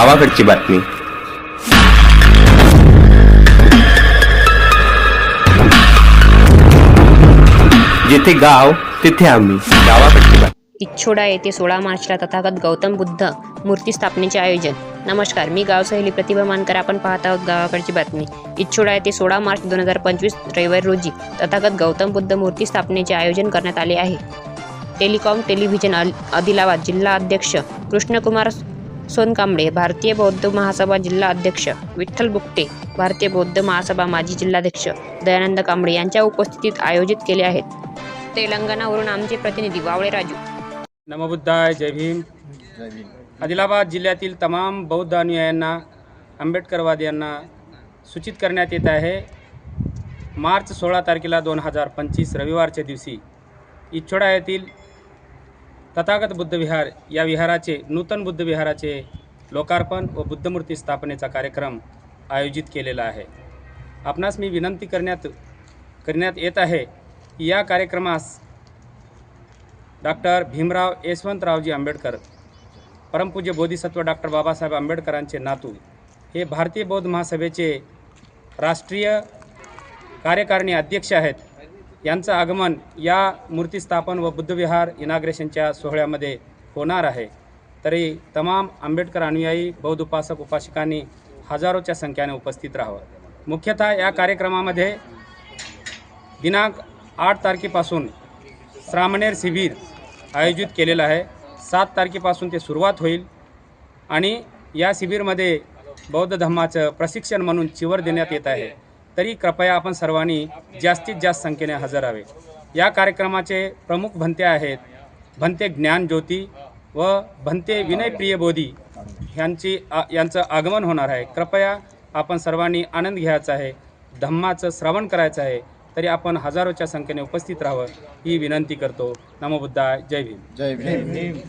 गावाकडची बातमी. जिथे गाव तिथे आम्ही. गावाकडची बातमी. इच्छोडा येथे सोळा मार्चला तथागत गौतम बुद्ध मूर्ती स्थापनेचे आयोजन. नमस्कार मी गाव सहेली प्रतिभा मानकर. आपण पाहत आहोत गावाकडची बातमी. इच्छोडा येथे सोळा मार्च दोन हजार पंचवीस रविवारी रोजी तथागत गौतम बुद्ध मूर्ती स्थापनेचे आयोजन करण्यात आले आहे. टेलिकॉम टेलिव्हिजन अल- आदिलाबाद जिल्हा अध्यक्ष कृष्णकुमार सोनकांबळे भारतीय बौद्ध महासभा जिल्हा अध्यक्ष विठ्ठल बुकटे भारतीय बौद्ध महासभा माजी जिल्हाध्यक्ष दयानंद कांबळे यांच्या उपस्थितीत आयोजित केले आहेत. तेलंगणावरून आमचे प्रतिनिधी वावळे राजू. नमबुद्धाय जय भीम. आदिलाबाद जिल्ह्यातील तमाम बौद्ध अनुयायांना आंबेडकरवादी यांना सूचित करण्यात येत आहे. मार्च सोळा तारखेला दोन हजार पंचवीस रविवारच्या दिवशी इच्छोडा येथील तथागत बुद्ध विहार या विहाराचे नूतन बुद्ध विहाराचे लोकार्पण व बुद्धमूर्ती स्थापनेचा कार्यक्रम आयोजित केलेला आहे. आपणास मी विनंती करण्यात करण्यात येत आहे की या कार्यक्रमास डॉक्टर भीमराव यशवंतरावजी आंबेडकर परमपूज्य बोधिसत्व डॉक्टर बाबासाहेब आंबेडकरांचे नातू हे भारतीय बौद्ध महासभेचे राष्ट्रीय कार्यकारिणी अध्यक्ष आहेत. यांचं आगमन या मूर्तीस्थापन व बुद्धविहार इनाग्रेशनच्या सोहळ्यामध्ये होणार आहे. तरी तमाम आंबेडकर अनुयायी बौद्ध उपासक उपासिकांनी हजारोच्या संख्येने उपस्थित राहावं. मुख्यतः या कार्यक्रमामध्ये दिनांक आठ तारखेपासून श्रामणेर शिबिर आयोजित केलेलं आहे. सात तारखेपासून ते सुरुवात होईल आणि या शिबिरमध्ये बौद्ध धर्माचं प्रशिक्षण म्हणून चिवर देण्यात येत आहे. तरी कृपया आपण सर्वांनी जास्तीत जास्त संख्येने हजर या कार्यक्रमाचे प्रमुख भंते आहेत भंते ज्ञान ज्योती व भंते विनयप्रिय बोधी ह्यांची आ- यांचं आगमन होणार आहे. कृपया आपण सर्वांनी आनंद घ्यायचा आहे धम्माचं श्रवण करायचं आहे तरी आपण हजारोच्या संख्येने उपस्थित राहावं ही विनंती करतो. नमोबुद्धाय जय भीम. जय भीम.